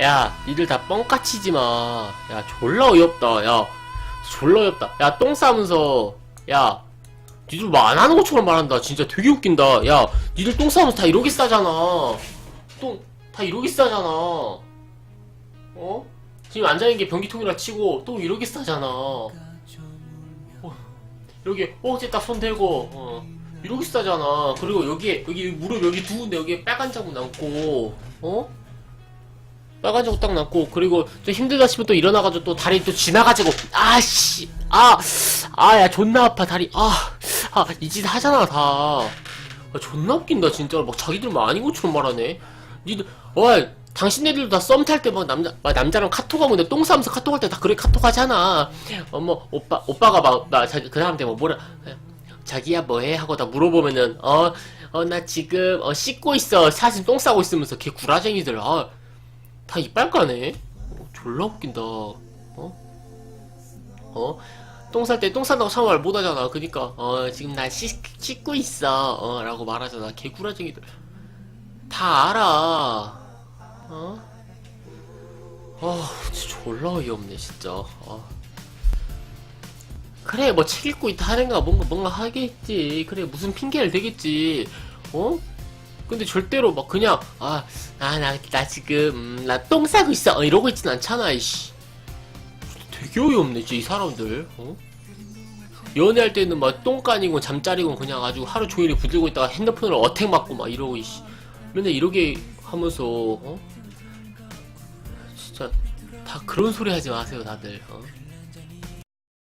야, 니들 다 뻥까치지 마. 야, 졸라 어이없다. 야, 졸라 어이없다. 야, 똥 싸면서, 야, 니들 뭐 안 하는 것처럼 말한다. 진짜 되게 웃긴다. 야, 니들 똥 싸면서 다 이러게 싸잖아. 똥, 다 이러게 싸잖아. 어? 지금 앉아있는 게 변기통이라 치고, 똥 이러게 싸잖아. 어, 이렇게, 어, 쟤딱손 대고, 어. 이러게 싸잖아. 그리고 여기에, 여기 무릎 여기 두 군데 여기에 빨간 자국 남고, 어? 빨간 자국 딱 남고, 그리고 좀 힘들다 싶으면 또 일어나가지고 또 다리 또 지나가지고, 아씨, 아, 아, 야, 존나 아파, 다리, 아, 아, 이 짓 하잖아, 다. 아, 존나 웃긴다, 진짜로. 막 자기들만 아닌 것처럼 말하네. 니들, 와, 당신네들도 다 썸 탈 때 막 남자, 막 남자랑 카톡하고 근데 똥 싸면서 카톡할 때 다 그래 카톡 하잖아. 어머, 오빠, 오빠가 막, 나, 자기, 그 사람한테 뭐 뭐라, 자기야 뭐해? 하고 다 물어보면은, 어, 어, 나 지금, 어, 씻고 있어. 사실 똥 싸고 있으면서 걔 구라쟁이들, 아, 다 이빨 까네? 어, 졸라 웃긴다. 어? 어? 똥쌀때똥 싼다고 참말 못하잖아. 그니까, 어, 지금 나 씻, 씻고 있어. 어, 라고 말하잖아. 개구라쟁이들. 다 알아. 어? 아, 진짜 졸라 어이없네, 진짜. 아. 그래, 뭐 책 읽고 있다 하는가, 뭔가, 뭔가 하겠지. 그래, 무슨 핑계를 대겠지. 어? 근데 절대로 막 그냥, 아, 아, 나, 나 지금, 음, 나 똥 싸고 있어. 어, 이러고 있진 않잖아, 이씨. 되게 어이없네, 진짜 이 사람들. 어? 연애할 때는 막 똥까니고 잠자리고 그냥 아주 하루 종일 부들고 있다가 핸드폰으로 어택 맞고 막 이러고, 이씨. 맨날 이러게 하면서, 어? 진짜, 다 그런 소리 하지 마세요, 다들. 어?